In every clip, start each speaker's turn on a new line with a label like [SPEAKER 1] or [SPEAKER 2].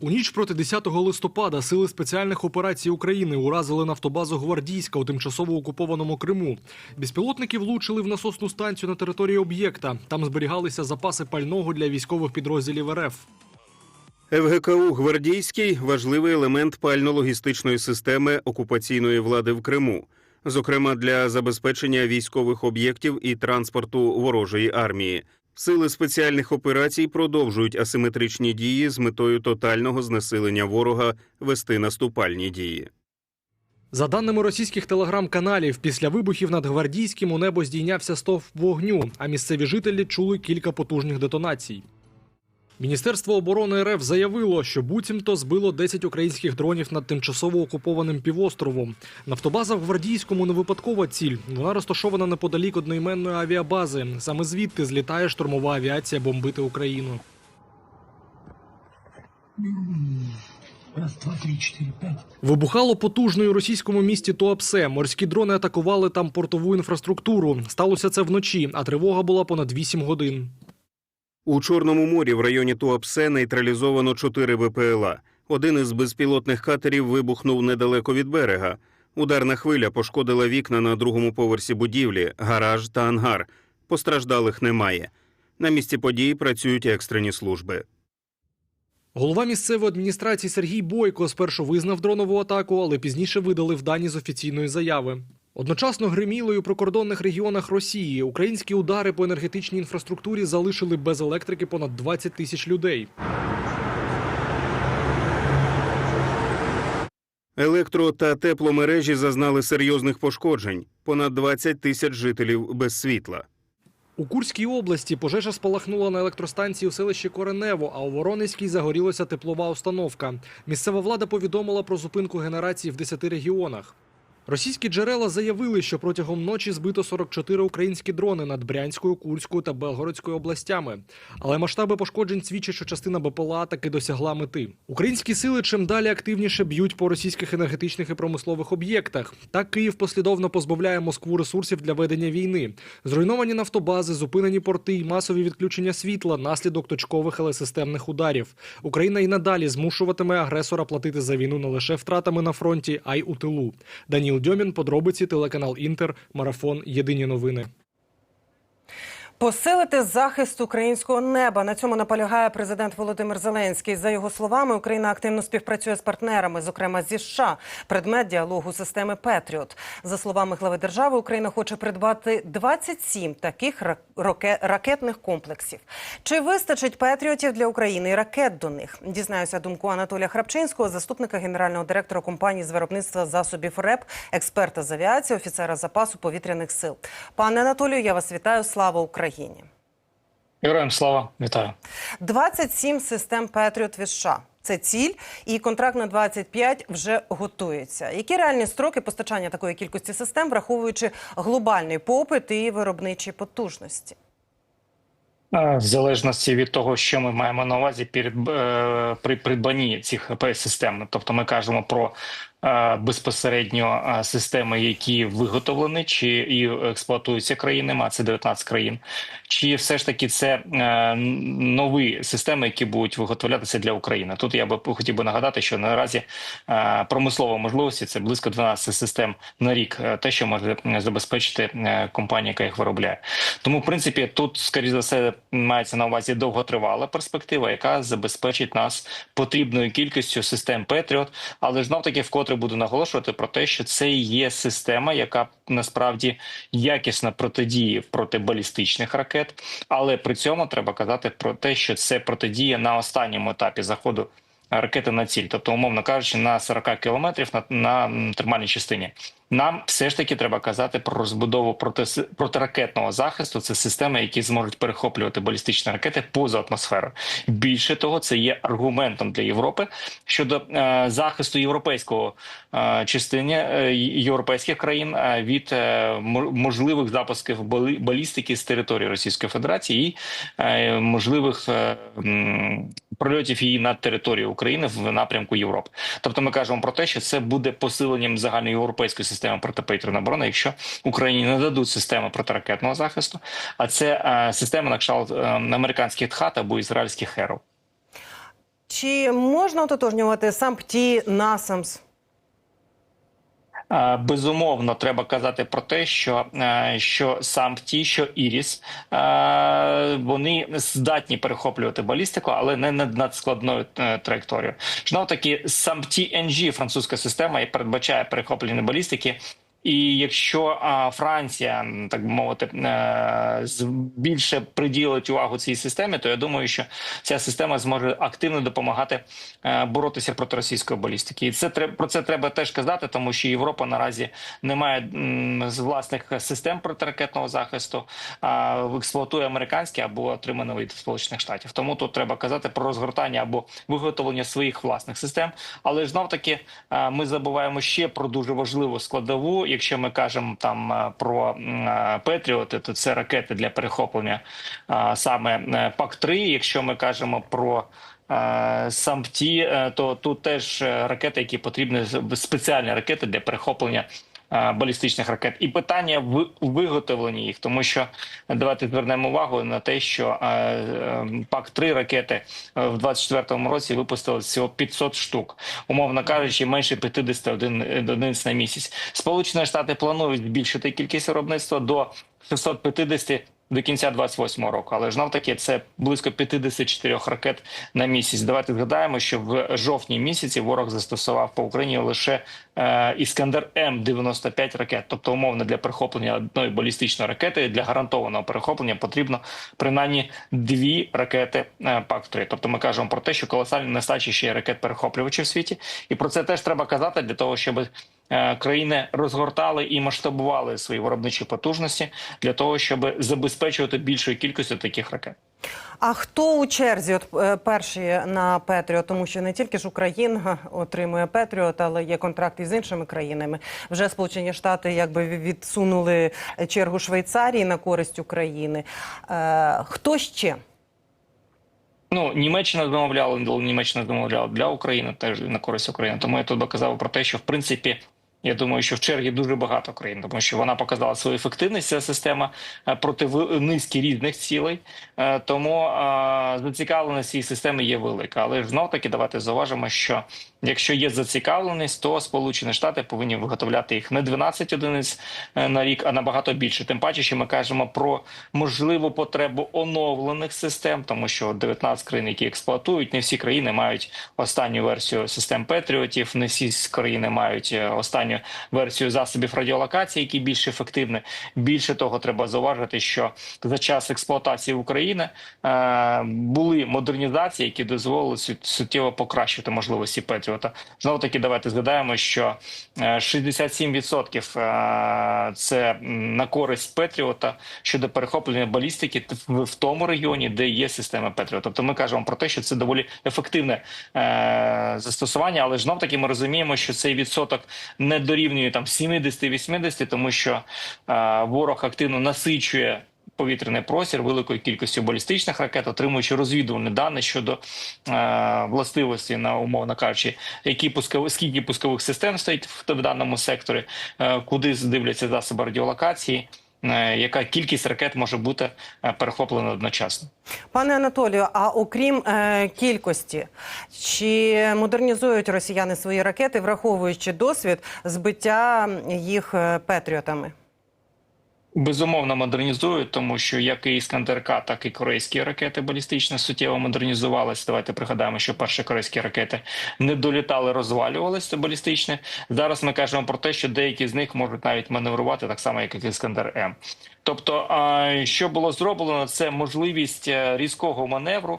[SPEAKER 1] У ніч проти 10 листопада сили спеціальних операцій України уразили нафтобазу Гвардійська у тимчасово окупованому Криму. Безпілотники влучили в насосну станцію на території об'єкта. Там зберігалися запаси пального для військових підрозділів РФ.
[SPEAKER 2] ФГКУ Гвардійський важливий елемент пально-логістичної системи окупаційної влади в Криму, зокрема для забезпечення військових об'єктів і транспорту ворожої армії. Сили спеціальних операцій продовжують асиметричні дії з метою тотального знесилення ворога вести наступальні дії.
[SPEAKER 1] За даними російських телеграм-каналів, після вибухів над гвардійським у небо здійнявся стовп вогню, а місцеві жителі чули кілька потужних детонацій. Міністерство оборони РФ заявило, що буцімто збило 10 українських дронів над тимчасово окупованим півостровом. Нафтобаза в Гвардійському не випадкова ціль. Вона розташована неподалік одноіменної авіабази. Саме звідти злітає штурмова авіація бомбити Україну.
[SPEAKER 3] Раз, два, три, четыре, пять.
[SPEAKER 1] Вибухало потужно російському місті Туапсе. Морські дрони атакували там портову інфраструктуру. Сталося це вночі, а тривога була понад 8 годин.
[SPEAKER 2] У Чорному морі в районі Туапсе нейтралізовано чотири БПЛА. Один із безпілотних катерів вибухнув недалеко від берега. Ударна хвиля пошкодила вікна на другому поверсі будівлі, гараж та ангар. Постраждалих немає. На місці події працюють екстрені служби.
[SPEAKER 1] Голова місцевої адміністрації Сергій Бойко спершу визнав дронову атаку, але пізніше видалив дані з офіційної заяви. Одночасно гриміло й у прикордонних регіонах Росії. Українські удари по енергетичній інфраструктурі залишили без електрики понад 20 тисяч людей.
[SPEAKER 2] Електро та тепломережі зазнали серйозних пошкоджень. Понад 20 тисяч жителів без світла.
[SPEAKER 1] У Курській області пожежа спалахнула на електростанції у селищі Коренево, а у Воронезькій загорілася теплова установка. Місцева влада повідомила про зупинку генерації в 10 регіонах. Російські джерела заявили, що протягом ночі збито 44 українські дрони над Брянською, Курською та Белгородською областями. Але масштаби пошкоджень свідчать, що частина БПЛА таки досягла мети. Українські сили чим далі активніше б'ють по російських енергетичних і промислових об'єктах. Так Київ послідовно позбавляє Москву ресурсів для ведення війни. Зруйновані нафтобази, зупинені порти і масові відключення світла наслідок точкових, але системних ударів. Україна і надалі змушуватиме агресора платити за війну не лише втратами на фронті, а й у тилу. Даніл Дьомін, подробиці, телеканал Інтер, марафон. Єдині новини.
[SPEAKER 4] Посилити захист українського неба на цьому наполягає президент Володимир Зеленський. За його словами, Україна активно співпрацює з партнерами, зокрема зі США, предмет діалогу системи Петріот. За словами глави держави, Україна хоче придбати 27 таких ра- ракетних комплексів. Чи вистачить Петріотів для України і ракет до них? Дізнаюся думку Анатолія Храпчинського, заступника генерального директора компанії з виробництва засобів РЕП, експерта з авіації, офіцера запасу повітряних сил. Пане Анатолію, я вас вітаю. Слава Україні!
[SPEAKER 3] Героям слава, вітаю.
[SPEAKER 4] 27 систем Петріот від США. Це ціль, і контракт на 25 вже готується. Які реальні строки постачання такої кількості систем, враховуючи глобальний попит і виробничі потужності?
[SPEAKER 3] Е, В залежності від того, що ми маємо на увазі перед е, при придбанні цих ПС-систем. Тобто ми кажемо про е, безпосередньо е, системи, які виготовлені чи і експлуатуються країнами, а це 19 країн, чи все ж таки це е, нові системи, які будуть виготовлятися для України. Тут я би хотів би нагадати, що наразі е, промислова можливості це близько 12 систем на рік, е, те, що може е, забезпечити е, компанія, яка їх виробляє. Тому, в принципі, тут, скоріш за все, мається на увазі довготривала перспектива, яка забезпечить нас потрібною кількістю систем Петріот. Але знов таки вкотре буду наголошувати про те, що це є система, яка насправді якісно протидіє проти балістичних ракет. Але при цьому треба казати про те, що це протидія на останньому етапі заходу. Ракети на ціль, тобто, умовно кажучи, на 40 кілометрів на, на термальній частині. Нам все ж таки треба казати про розбудову проти протиракетного захисту. Це системи, які зможуть перехоплювати балістичні ракети поза атмосферою. Більше того, це є аргументом для Європи щодо е, захисту європейського е, частини е, європейських країн е, від е, можливих запусків балістики з території Російської Федерації і е, можливих е, прольотів її на територію України в напрямку Європи. Тобто, ми кажемо про те, що це буде посиленням загальноєвропейської системи протиповітряної оборони, якщо Україні не дадуть систему протиракетного захисту, а це е, система на кшталт е, американських ТХАТ або ізраїльських ХЕРО.
[SPEAKER 4] чи можна ототожнювати сампті, насамс?
[SPEAKER 3] Е, Безумовно, треба казати про те, що, е, що сам ті, що Іріс, е, вони здатні перехоплювати балістику, але не над надскладною е, траєкторією. Знов таки, сам ті NG, французька система, і передбачає перехоплення балістики. І якщо а, Франція, так би мовити, е, більше приділить увагу цій системі, то я думаю, що ця система зможе активно допомагати е, боротися проти російської балістики. І це про це треба теж казати, тому що Європа наразі не має з власних систем протиракетного захисту, а експлуатує американські або отримані від Сполучених Штатів. Тому тут треба казати про розгортання або виготовлення своїх власних систем. Але ж знов таки ми забуваємо ще про дуже важливу складову. Якщо ми кажемо там е, про Петріоти, то це ракети для перехоплення е, саме ПАК-3. Якщо ми кажемо про самті, е, то тут теж е, ракети, які потрібні спеціальні ракети для перехоплення. Е, Балістичних ракет і питання в виготовленні їх, тому що давайте звернемо увагу на те, що е, е, пак 3 ракети в 24-му році випустили всього 500 штук, умовно кажучи, менше 50 один- одиниць на місяць. Сполучені Штати планують збільшити кількість виробництва до 650 до кінця 28-го року, але ж таки це близько 54 ракет на місяць. Давайте згадаємо, що в жовтні місяці ворог застосував по Україні лише е, Іскандер М 95 ракет. Тобто, умовно для перехоплення одної балістичної ракети для гарантованого перехоплення потрібно принаймні дві ракети е, ПАК-3. Тобто, ми кажемо про те, що колосальні нестачі ще ракет перехоплювачів в світі, і про це теж треба казати для того, щоб країни розгортали і масштабували свої виробничі потужності для того, щоб забезпечувати більшою кількістю таких ракет.
[SPEAKER 4] А хто у черзі от, е, перші на Петріот? Тому що не тільки ж Україна отримує Петріот, але є контракти з іншими країнами. Вже Сполучені Штати якби відсунули чергу Швейцарії на користь України. Е, хто ще?
[SPEAKER 3] Ну, Німеччина замовляла, Німеччина замовляла для України теж на користь України. Тому я тут доказав про те, що в принципі. Я думаю, що в чергі дуже багато країн, тому що вона показала свою ефективність. Ця система е, проти низки різних цілей. Е, Тому е, зацікавленість цієї системи є велика. Але знов таки давайте зауважимо, що якщо є зацікавленість, то Сполучені Штати повинні виготовляти їх не 12 одиниць на рік, а набагато більше. Тим паче, що ми кажемо про можливу потребу оновлених систем, тому що 19 країн, які експлуатують, не всі країни мають останню версію систем Петріотів, не всі країни мають е, останню версію засобів радіолокації, які більш ефективні. Більше того, треба зауважити, що за час експлуатації України е, були модернізації, які дозволили сут- суттєво покращити можливості Петріота. Знову таки, давайте згадаємо, що е, 67% е, це на користь Петріота щодо перехоплення балістики в, тому регіоні, де є система Петріот. Тобто ми кажемо про те, що це доволі ефективне е, застосування, але знов таки ми розуміємо, що цей відсоток не дорівнює там 70-80, тому що е, ворог активно насичує. Повітряний простір великою кількістю балістичних ракет, отримуючи розвідувальні дані щодо е, властивості на умовно кажучи, які пускові скільки пускових систем стоїть в, в даному секторі, е, куди дивляться засоби радіолокації, яка кількість ракет може бути е, перехоплена одночасно.
[SPEAKER 4] Пане Анатолію, а окрім е, кількості, чи модернізують росіяни свої ракети, враховуючи досвід збиття їх е, Петріотами?
[SPEAKER 3] Безумовно модернізують, тому що як і Іскандер-К, так і корейські ракети балістичні суттєво модернізувалися. Давайте пригадаємо, що перші корейські ракети не долітали, розвалювалися балістичні. Зараз ми кажемо про те, що деякі з них можуть навіть маневрувати так само, як і Іскандер М. Тобто, що було зроблено, це можливість е, різкого маневру.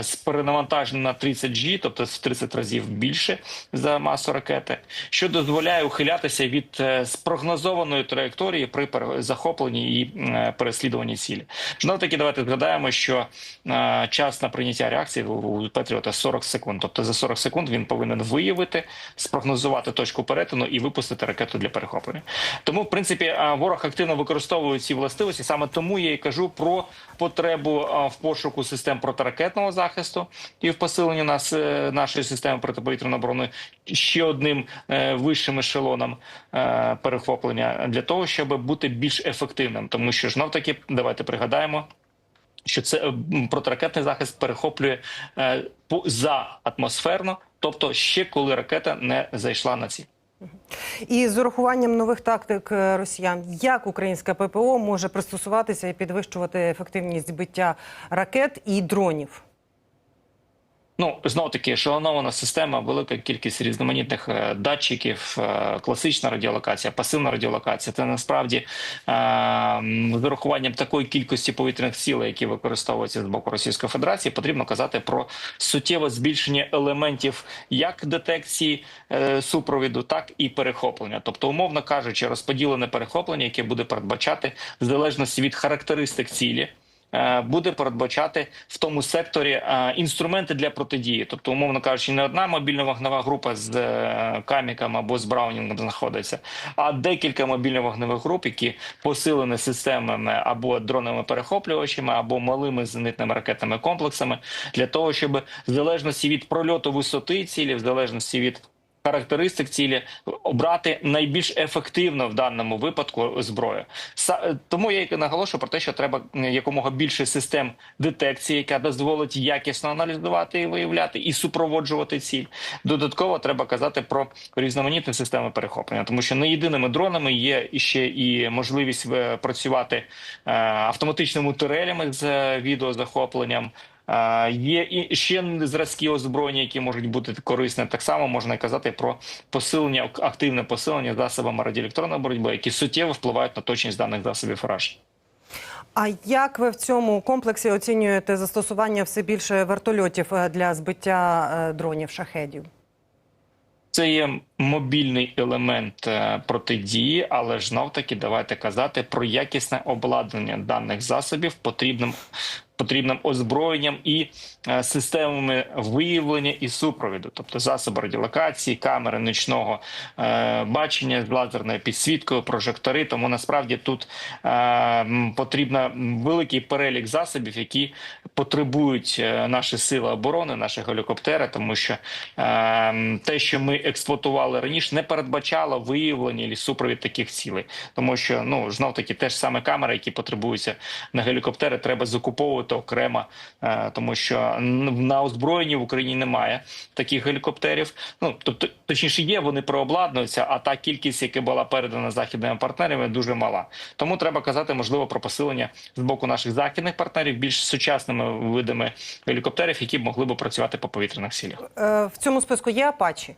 [SPEAKER 3] З перенавантаженням на 30G, тобто в 30 разів більше за масу ракети, що дозволяє ухилятися від е, спрогнозованої траєкторії при захопленні і е, переслідуванні цілі. Знов таки, давайте згадаємо, що е, час на прийняття реакції у Петріота 40 секунд. Тобто за 40 секунд він повинен виявити, спрогнозувати точку перетину і випустити ракету для перехоплення. Тому, в принципі, ворог активно використовує ці властивості. Саме тому я і кажу про потребу в пошуку систем протиракетного захисту і в посиленні нас е, нашої системи протиповітряної оборони ще одним е, вищим ешелоном е, перехоплення для того, щоб бути більш ефективним, тому що знов таки давайте пригадаємо. що це протиракетний захист перехоплює е, по за атмосферно, тобто ще коли ракета не зайшла на ціль.
[SPEAKER 4] І з урахуванням нових тактик росіян, як українська ППО може пристосуватися і підвищувати ефективність збиття ракет і дронів?
[SPEAKER 3] Ну знов таки шанована система, велика кількість різноманітних е, датчиків, е, класична радіолокація, пасивна радіолокація. Це насправді е, з урахуванням такої кількості повітряних цілей, які використовуються з боку Російської Федерації, потрібно казати про суттєве збільшення елементів як детекції супровіду, так і перехоплення. Тобто, умовно кажучи, розподілене перехоплення, яке буде передбачати в залежності від характеристик цілі буде передбачати в тому секторі е, інструменти для протидії. Тобто, умовно кажучи, не одна мобільна вогнева група з е, каміком або з браунінгом знаходиться, а декілька мобільно-вогневих груп, які посилені системами або дронами перехоплювачами, або малими зенитними ракетними комплексами, для того, щоб в залежності від прольоту висоти цілі, в залежності від характеристик цілі обрати найбільш ефективно в даному випадку зброю. Са- Тому я наголошую про те, що треба якомога більше систем детекції, яка дозволить якісно аналізувати і виявляти і супроводжувати ціль. Додатково треба казати про різноманітні системи перехоплення, тому що не єдиними дронами є ще і можливість е, працювати е, автоматичними турелями з е, відеозахопленням. Є і ще зразки озброєння, які можуть бути корисні. Так само можна казати про посилення, активне посилення засобами радіоелектронної боротьби, які суттєво впливають на точність даних засобів враження.
[SPEAKER 4] А як ви в цьому комплексі оцінюєте застосування все більше вертольотів е, для збиття е, дронів шахедів?
[SPEAKER 3] Це є мобільний елемент е, протидії, але ж знов таки давайте казати про якісне обладнання даних засобів потрібним. Потрібним озброєнням і е, системами виявлення і супровіду, тобто засоби радіолокації, камери нічного е, бачення з лазерною підсвіткою, прожектори. Тому насправді тут е, м, потрібно великий перелік засобів, які потребують наші сили оборони, наші гелікоптери, тому що те, що ми експлуатували раніше, не передбачало виявлення і супровід таких цілей, тому що ну знов таки теж саме камери, які потребуються на гелікоптери, треба закуповувати окремо, е, тому що на озброєнні в Україні немає таких гелікоптерів. Ну тобто, точніше, є вони прообладнуються, а та кількість, яка була передана західними партнерами, дуже мала. Тому треба казати, можливо, про посилення з боку наших західних партнерів більш сучасними видами гелікоптерів, які б могли б працювати по повітряних сілях.
[SPEAKER 4] Е, В цьому списку є Апачі?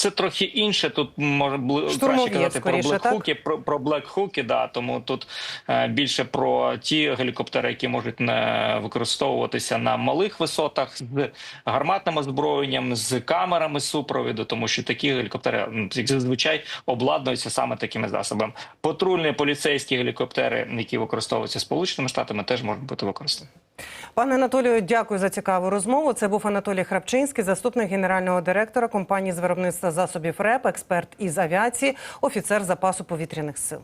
[SPEAKER 3] Це трохи інше. Тут може краще казати про блекхуки, про, про блекхуки, да, тому тут е, більше про ті гелікоптери, які можуть не використовуватися на малих висотах з гарматним озброєнням, з камерами супровіду, тому що такі гелікоптери як зазвичай обладнуються саме такими засобами. Патрульні поліцейські гелікоптери, які використовуються сполученими штатами, теж можуть бути використані.
[SPEAKER 4] Пане Анатолію, дякую за цікаву розмову. Це був Анатолій Храпчинський, заступник генерального директора компанії з виробництва засобів РЕП, експерт із авіації, офіцер запасу повітряних сил.